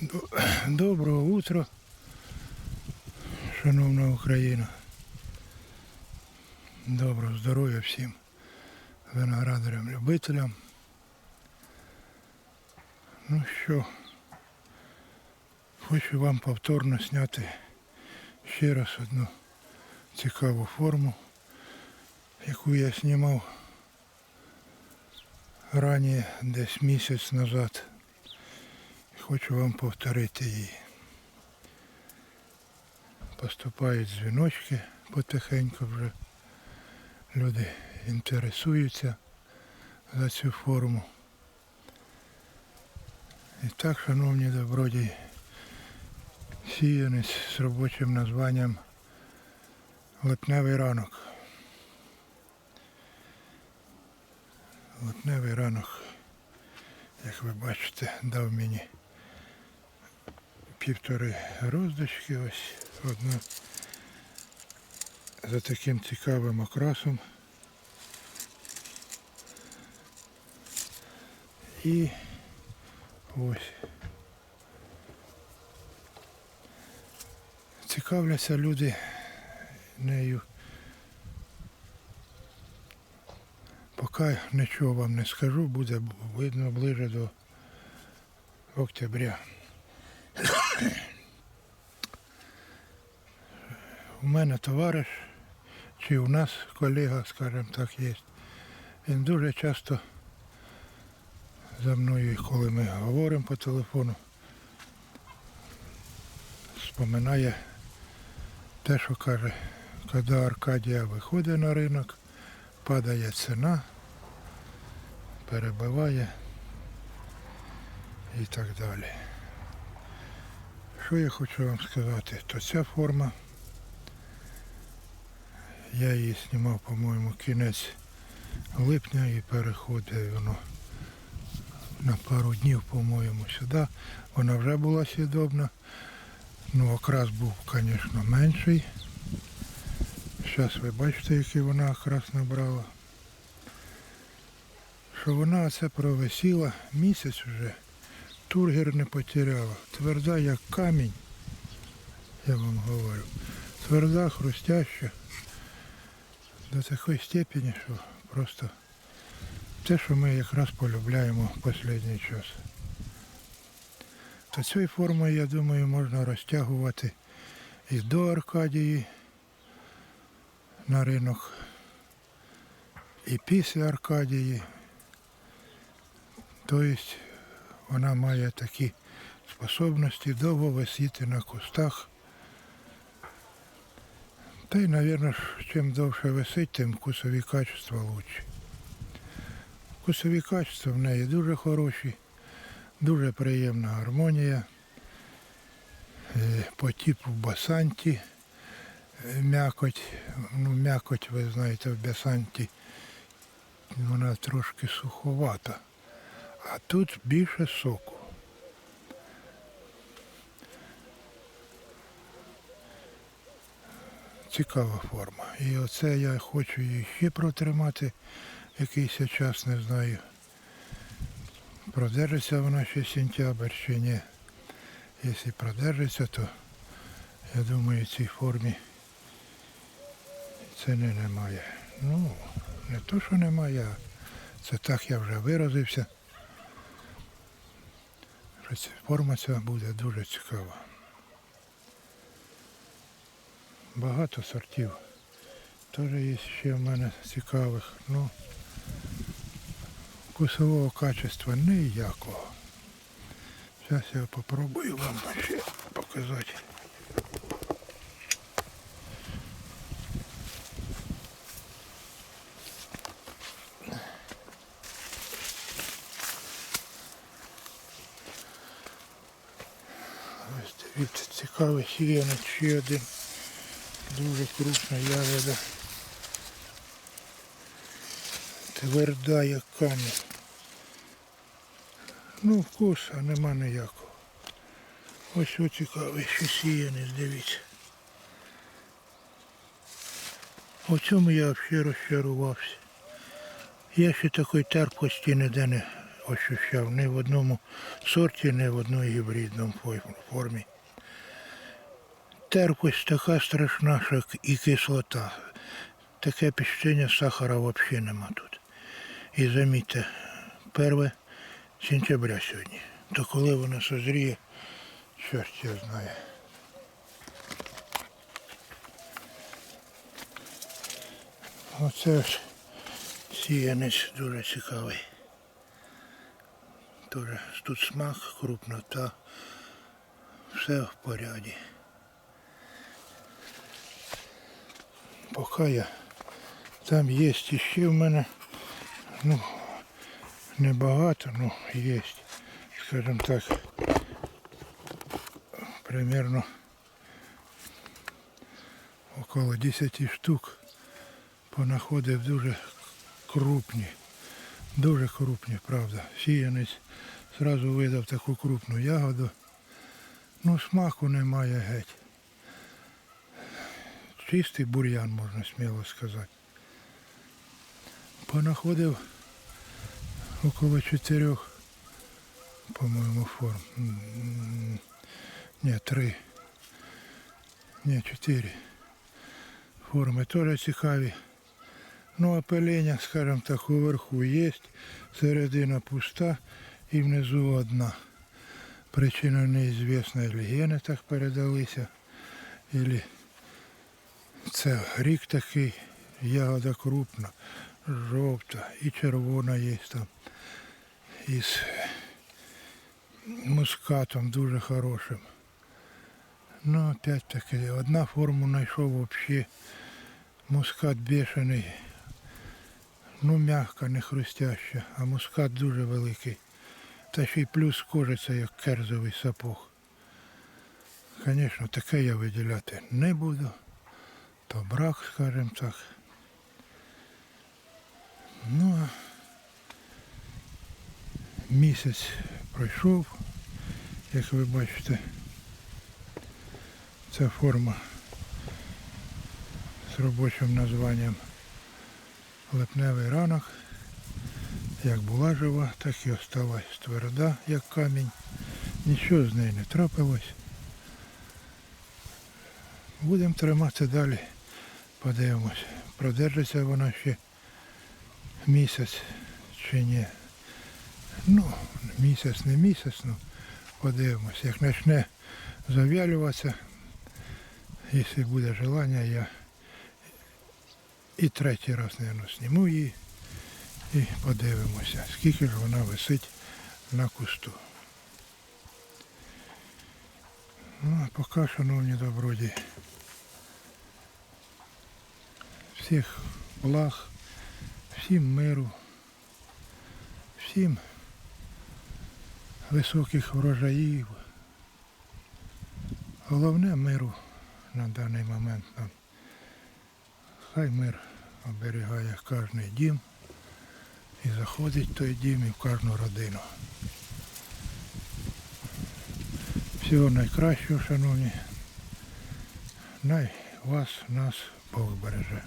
До- Доброго утра, шановна Україна. Доброго здоров'я всім виноградарям, любителям. Ну що, хочу вам повторно зняти ще раз одну цікаву форму, яку я знімав раніше, десь місяць назад. Хочу вам повторити її. Поступають дзвіночки потихеньку вже. Люди інтересуються за цю форму. І так, шановні добродії, сіянець з робочим названням Липневий ранок. Липневий ранок, як ви бачите, дав мені півтори роздочки ось одна за таким цікавим окрасом. І ось. Цікавляться люди нею. Поки нічого вам не скажу, буде видно ближе до октября. У мене товариш, чи у нас колега, скажімо так, є. Він дуже часто за мною, коли ми говоримо по телефону, споминає те, що каже, коли Аркадія виходить на ринок, падає ціна, перебиває і так далі. Що я хочу вам сказати, то ця форма, я її знімав, по-моєму, кінець липня і переходить воно на пару днів, по-моєму, сюди. Вона вже була сідобна. Ну, окрас був, звісно, менший. Зараз ви бачите, який вона окрас набрала. Що вона оце провисіла місяць вже. Тургер не потеряла. Тверда, як камінь, я вам говорю. Тверда, хрустяща. До такої степені, що просто те, що ми якраз полюбляємо в останній час. То цією формою, я думаю, можна розтягувати і до Аркадії на ринок, і після Аркадії. Тобто вона має такі способності довго висіти на кустах. Та й, мабуть, чим довше висить, тим вкусові качества лучші. Вкусові качества в неї дуже хороші, дуже приємна гармонія. Е, По типу басанті е, м'якоть, ну м'якоть, ви знаєте, в басанті вона трошки суховата, а тут більше соку. Цікава форма. І оце я хочу її ще протримати якийсь час, не знаю. Продержиться вона ще сентябрь чи ні. Якщо продержиться, то я думаю, цій формі ціни немає. Ну, не то, що немає, це так я вже виразився. Що форма ця буде дуже цікава. Багато сортів. Теж є ще в мене цікавих. Ну, вкусового качества ніякого. Зараз я попробую вам ще показати. Дивіться, цікавий сіянець ще один. Дуже крупна ягода. Тверда як камінь. Ну, вкус, а нема ніякого. Ось ось цікавий ще сіянець, дивіться. У цьому я взагалі розчарувався. Я ще такої терпкості ніде не ощущав ні в одному сорті, ні в одній гібридному формі. Терпкость така страшна, що і кислота. Таке піщення сахара взагалі нема тут. І замітьте, перше сентября сьогодні. То коли воно созріє, чорт його знає. Оце ось сіянець дуже цікавий. Тоже тут смак, крупнота, все в поряді. Поки я там є іще в мене, ну, небагато, ну, є, скажімо так, примерно около 10 штук понаходив дуже крупні. Дуже крупні, правда. Сіянець зразу видав таку крупну ягоду. Ну, смаку немає геть. Чистий бур'ян, можна сміло сказати. Понаходив около чотирьох, по-моєму, форм. Ні, три. Ні, чотири. Форми теж цікаві. Ну, а пелення, скажімо так, уверху є, середина пуста і внизу одна. Причина неізвісна, или гени так передалися, или це рік такий, ягода крупна, жовта і червона є там. Із мускатом дуже хорошим. Ну, опять таки, одна форму знайшов взагалі. Мускат бешений. Ну, м'яка, не хрустяща, а мускат дуже великий. Та ще й плюс кожиця, як керзовий сапог. Звісно, таке я виділяти не буду. То брак, скажімо так. Ну, місяць пройшов, як ви бачите, ця форма з робочим названням липневий ранок. Як була жива, так і осталась тверда, як камінь. Нічого з нею не трапилось. Будемо тримати далі. Подивимось, продержиться вона ще місяць чи ні. Ну, місяць, не місяць, ну подивимось. Як почне зав'ялюватися, якщо буде желання, я і третій раз, мабуть, зніму її і подивимося, скільки ж вона висить на кусту. Ну, а поки, шановні добродії, всіх благ, всім миру, всім високих врожаїв. Головне миру на даний момент нам. Хай мир оберігає кожний дім і заходить в той дім і в кожну родину. Всього найкращого, шановні. Най вас, нас Бог береже.